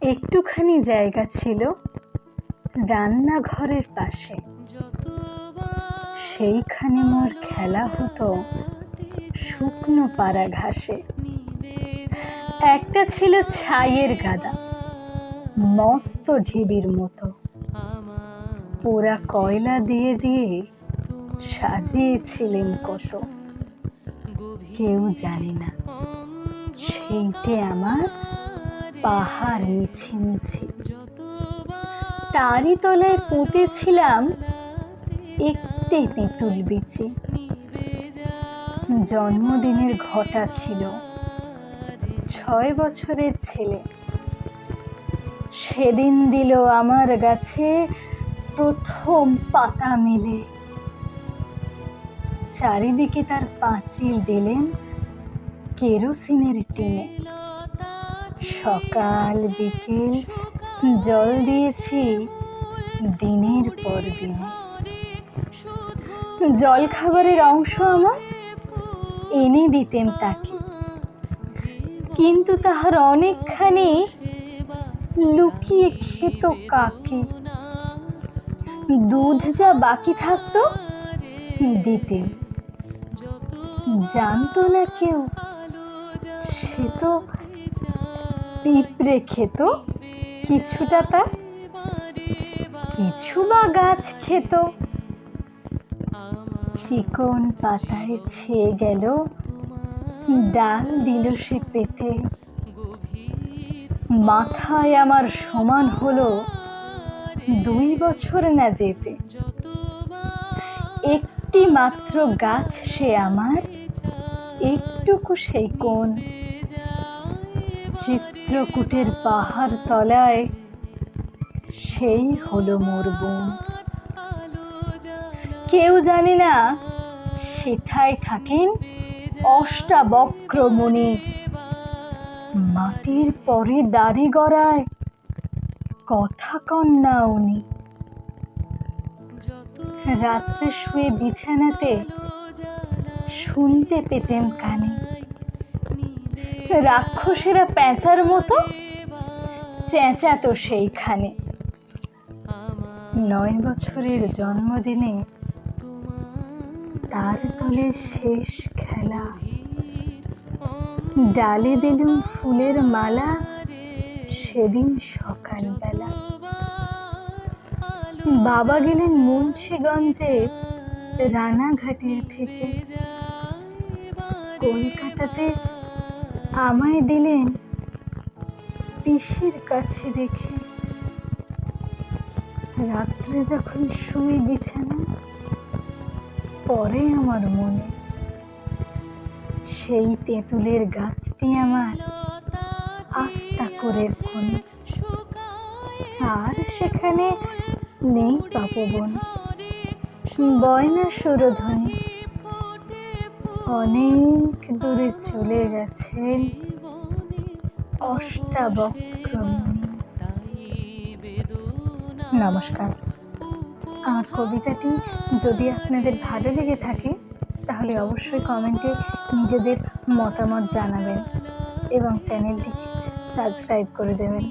একটুখানি জায়গা ছিল রান্নাঘরের পাশে। সেইখানে মোর খেলা হতো শুকনো পাড়া ঘাসে। একটা ছিল ছাইয়ের গাদা, মস্ত ঢিবির মতো। পোড়া কয়লা দিয়ে দিয়ে সাজিয়েছিলেন কত। কেউ জানে না। সেইটে আমার পাহাড় মিছি মিছি তারই তলায় পুঁতেছিলাম একটি তেঁতুল বিচি। জন্মদিনের ঘটা ছিল ছয় বছরের ছেলে। সেদিন দিল আমার গাছে প্রথম পাতা মেলে। চারিদিকে তার পাঁচিল দিলেন কেরোসিনের টিনে। সকাল বিকেল জল দিয়েছি? দিনের পর দিন। জল খাবারের অংশ আমার এনে দিতেন তাকে। কিন্তু তাহার অনেকখানি লুকিয়ে খেত কাকে। দুধ যা বাকি থাকতো দিতেন। জানতো না কেউ, সে তো পিঁপড়ে খেত কিছুটা তার কিছু বা গাছ খেত। চিকন পাতায় ছেয়ে গেল, ডাল দিল সে পেতে। মাথায় আমার সমান হলো দুই বছর না যেতে। একটি মাত্র গাছ সে আমার, একটুকু সেই কোন চিত্রকূটের পাহাড় তলায়, সেই হলো মোর বোন। কেউ জানে না সেথায় থাকেন অষ্টাবক্র মুনি। মাটির পরে দাড়ি গড়ায় কথা কন্যা উনি। রাত্রে শুয়ে বিছানাতে শুনতে পেতেন কানে। রাক্ষসেরা প্যাঁচার মতো? চেঁচাতো সেইখানে। নয় বছরের জন্মদিনে তার তলে শেষ খেলা। ডালে দিলুম ফুলের মালা সেদিন সকালবেলা। বাবা গেলেন মুন্সীগঞ্জে রানাঘাটের থেকে। কলকাতাতে আমায় দিলেন পিসির কাছে রেখে। রাত্রে যখন শুই বিছানা পরে আমার মনে। সেই তেঁতুলের গাছটি আমার আস্তা করে আর সেখানে নেই তপবন বয়না সুরধ্বনি। অনেক দূরে চলে অষ্টাবক্রমণি নমস্কার। আমার কবিতাটি যদি আপনাদের ভালো লেগে থাকে, তাহলে অবশ্যই কমেন্টে নিজেদের মতামত জানাবেন এবং চ্যানেলটি সাবস্ক্রাইব করে দেবেন।